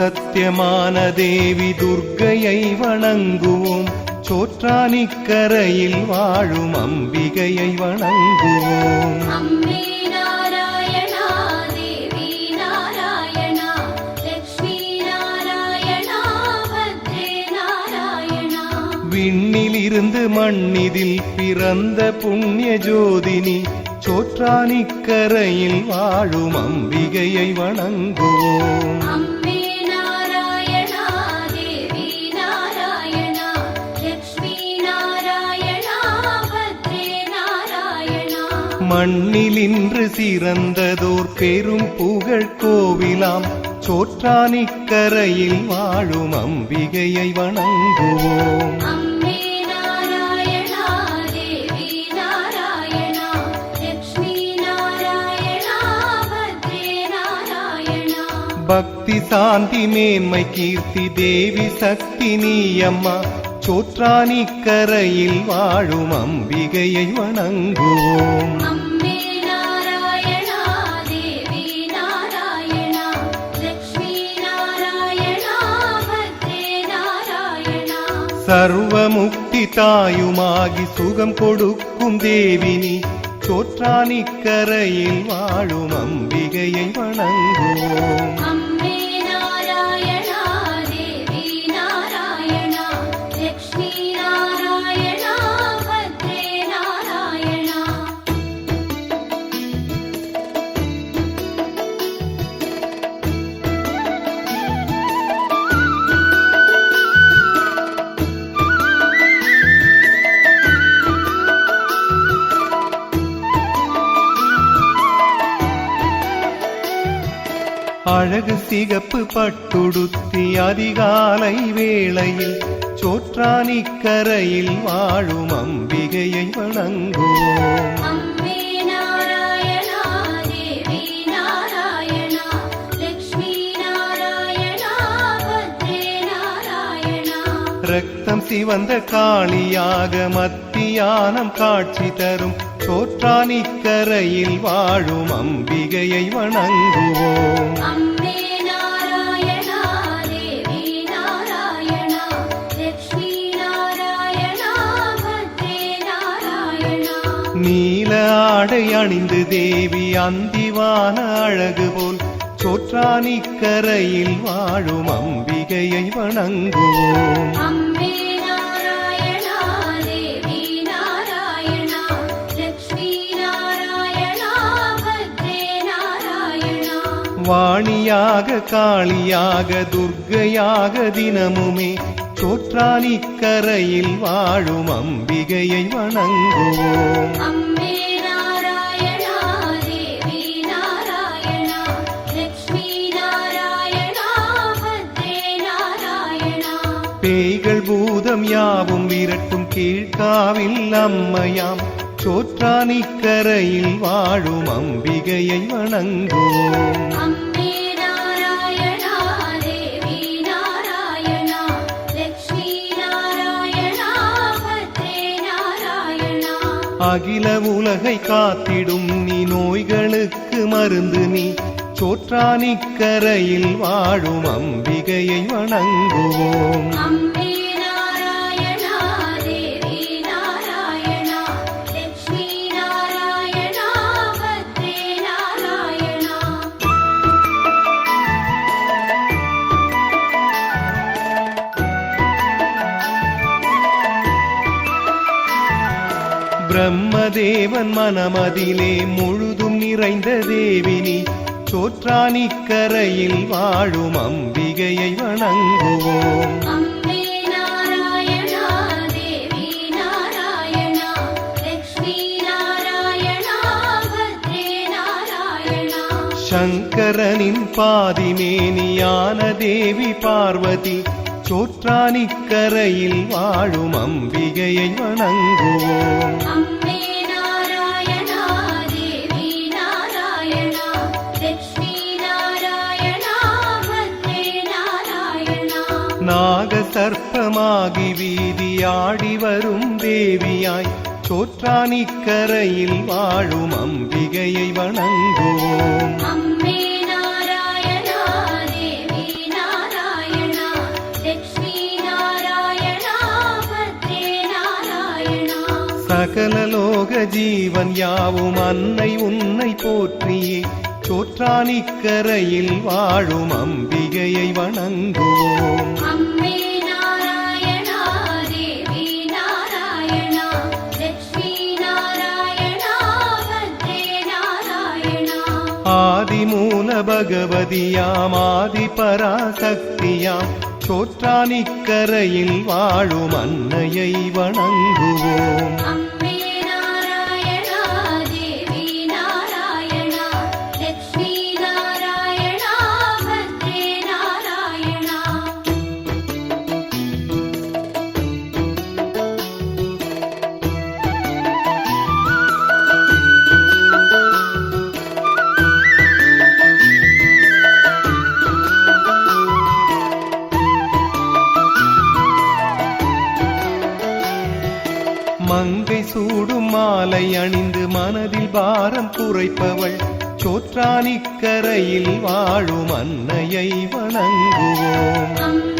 சத்தியமான தேவி துர்க்கையை வணங்குவோம். சோற்றானிக்கரையில் வாழும் அம்பிகையை வணங்குவோம். அம்மே நாராயணா தேவி நாராயணா லக்ஷ்மி நாராயணா பத்ரே நாராயணா. விண்ணில் இருந்து மண்ணிதில் பிறந்த புண்ணிய ஜோதினி சோற்றானிக்கரையில் வாழும் அம்பிகையை வணங்குவோம். நாராயணா மண்ணில் இன்று சிறந்ததோர் பெரும் புகழ் கோவிலாம். சோற்றானிக்கரையில் வாழும் அம்பிகையை வணங்குவோம். அம்மே பக்தி சாந்தி மேன்மை கீர்த்தி தேவி சக்தி நீயம்மா சோற்றானிக்கரையில் வாழும் அம்பிகையை வணங்குவோம். சர்வமுக்தி தாயுமாகி சுகம் கொடுக்கும் தேவினி சோற்றானிக்கரையில் வாழும் அம்பிகையை வணங்குவோம். அழகு சிகப்பு பட்டுடுத்தி அதிகாலை வேளையில் சோற்றானிக்கரையில் வாழும் அம்பிகையை வணங்குவோம். ரத்தம் சிவந்த காளியாக மத்தியானம் காட்சி தரும் சோற்றானிக்கரையில் வாழும் அம்பிகையை வணங்குவோம். நீல ஆடை அணிந்து தேவி அந்திவான அழகு போல் சோற்றானிக்கரையில் வாழும் அம்பிகையை வணங்குவோம். அம்மே வாணியாக காளியாக துர்க்கையாக தினமுமே சோற்றானிக்கரையில் வாழும் அம்பிகையை வணங்குவோம். அம்மே பேய்கள் பூதம் யாவும் விரட்டும் கீழ்காவில் அம்மையாம். சோற்றானிக்கரையில் வாழும் அம்பிகையை வணங்குவோம். அகில உலகை காத்திடும் நீ நோய்களுக்கு மருந்து நீ சோற்றானிக்கரையில் வாழும் அம்பிகையை வணங்குவோம். பிரம்மதேவன் மனமதிலே முழுதும் நிறைந்த தேவினி. சோற்றானிக்கரையில் வாழும் அம்பிகையை வணங்குவோம். சங்கரனின் பாதிமேனியான தேவி பார்வதி சோற்றானிக்கரையில் வாழும் அம்பிகையை வணங்குவோம். நாக சர்ப்பமாகி வீதியாடி வரும் தேவியாய் சோற்றானிக்கரையில் வாழும் அம்பிகையை வணங்குவோம். சகலலோக ஜீவன் யாவும் அன்னை உன்னை போற்றியே. சோற்றானிக்கரையில் வாழும் அம்பிகையை வணங்குவோம். அம்மே ஆதிமூல பகவதியாம் ஆதி பராசக்தியாம் சோற்றானிக்கரையில் வாழும் அன்னையை வணங்குவோம். மாலை அணிந்து மனதில் பாரம் குறைப்பவள் சோற்றானிக்கரையில் வாழும் அன்னையை வணங்குவோம். அம்மே